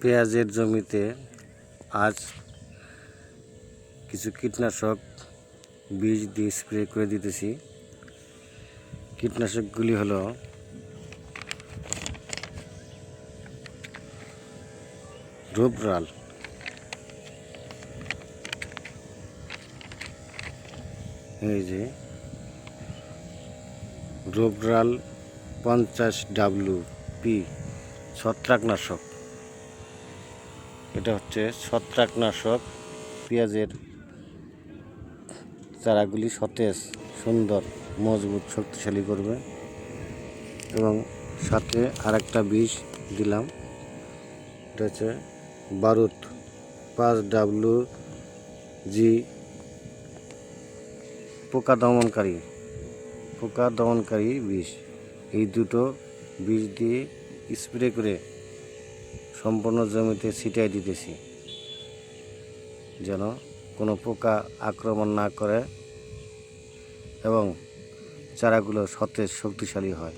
পেঁয়াজের জমিতে আজ কিছু কীটনাশক বীজ দিয়ে স্প্রে করে দিতেছি। কীটনাশকগুলি হলো রূপরাল এই যে রূপরাল পঞ্চাশ ডাব্লু পি ছত্রাকনাশক। এটা হচ্ছে ছত্রাকনাশক, পেঁয়াজের চারাগুলি সতেজ, সুন্দর, মজবুত, শক্তিশালী করবে। এবং সাথে আরেকটা বিষ দিলাম, এটা হচ্ছে বারুদ, পাঁচ ডাব্লু জি, পোকা দমনকারী পোকা দমনকারী বিষ। এই দুটো বিষ দিয়ে স্প্রে করে সম্পূর্ণ জমিতে ছিটাই দিতেছি। যেন কোনো পোকা আক্রমণ না করে এবং চারাগুলো সতেজ শক্তিশালী হয়।